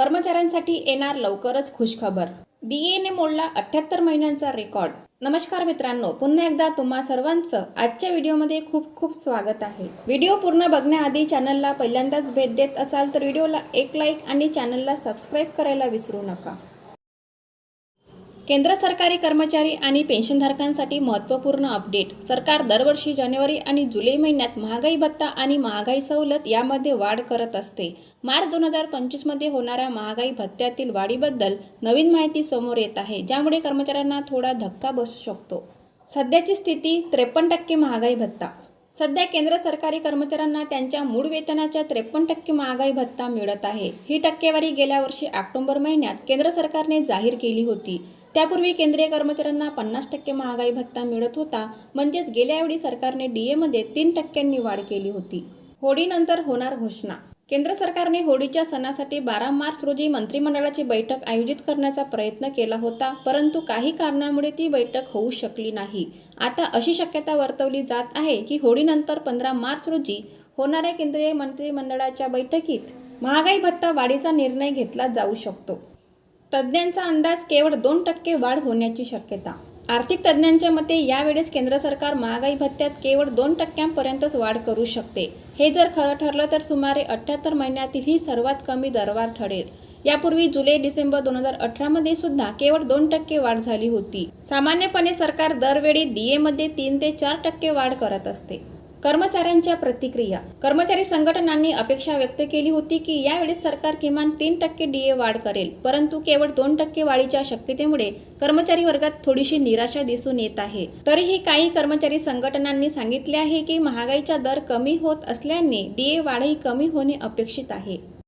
कर्मचाऱ्यांसाठी येणार लवकरच खुशखबर. डीएने मोडला अठ्याहत्तर महिन्यांचा रेकॉर्ड. नमस्कार मित्रांनो पुन्हा एकदा तुम्हा सर्वांचं आजच्या व्हिडिओमध्ये खूप खूप स्वागत आहे. व्हिडिओ पूर्ण बघण्याआधी चॅनलला पहिल्यांदाच भेट देत असाल तर व्हिडिओला एक लाईक आणि चॅनलला सबस्क्राईब करायला विसरू नका. केंद्र सरकारी कर्मचारी आणि पेन्शनधारकांसाठी महत्त्वपूर्ण अपडेट. सरकार दरवर्षी जानेवारी आणि जुलै महिन्यात महागाई भत्ता आणि महागाई सवलत यामध्ये वाढ करत असते. मार्च दोन हजार पंचवीसमध्ये होणाऱ्या महागाई भत्त्यातील वाढीबद्दल नवीन माहिती समोर येत आहे ज्यामुळे कर्मचाऱ्यांना थोडा धक्का बसू शकतो. सध्याची स्थिती त्रेपन्न टक्के महागाई भत्ता सध्या केंद्र सरकारी कर्मचाऱ्यांना त्यांच्या मूळ वेतनाच्या त्रेपन्न टक्के महागाई भत्ता मिळत आहे. ही टक्केवारी गेल्या वर्षी ऑक्टोबर महिन्यात केंद्र सरकारने जाहीर केली होती. त्यापूर्वी केंद्रीय कर्मचाऱ्यांना पन्नास टक्के महागाई भत्ता मिळत होता. म्हणजेच गेल्यावेळी सरकारने सरकारने डीएमध्ये तीन टक्क्यांनी वाढ केली होती. होळीनंतर होणार घोषणा. केंद्र सरकारने होळीच्या सणासाठी बारा मार्च रोजी मंत्रिमंडळाची बैठक आयोजित करण्याचा प्रयत्न केला होता परंतु काही कारणामुळे ती बैठक होऊ शकली नाही. आता अशी शक्यता वर्तवली जात आहे की होळीनंतर पंधरा मार्च रोजी होणाऱ्या केंद्रीय मंत्रिमंडळाच्या बैठकीत महागाई भत्ता वाढीचा निर्णय घेतला जाऊ शकतो. तज्ज्ञांचा अंदाज केवळ दोन टक्के वाढ होण्याची शक्यता आर्थिक तज्ज्ञांच्या मते यावेळेस केंद्र सरकार महागाई भत्त्यात केवळ दोन टक्क्यांपर्यंतच वाढ करू शकते. हे जर खरं ठरलं तर सुमारे अठ्ठ्याहत्तर महिन्यातील ही सर्वात कमी दरवाढ ठरेल. यापूर्वी जुलै डिसेंबर दोन हजार अठरामध्ये सुद्धा केवळ दोन टक्के वाढ झाली होती. सामान्यपणे सरकार दरवेळी डीएमध्ये तीन ते चार टक्के वाढ करत असते. कर्मचाऱ्यांच्या प्रतिक्रिया. कर्मचारी संघटनांनी अपेक्षा व्यक्त केली होती की यावेळेस सरकार किमान तीन टक्के डीए वाढ करेल परंतु केवळ दोन टक्के वाढीच्या शक्यतेमुळे कर्मचारी वर्गात थोडीशी निराशा दिसून येत आहे. तरीही काही कर्मचारी संघटनांनी सांगितले आहे की महागाईचा दर कमी होत असल्याने डीए वाढही कमी होणे अपेक्षित आहे.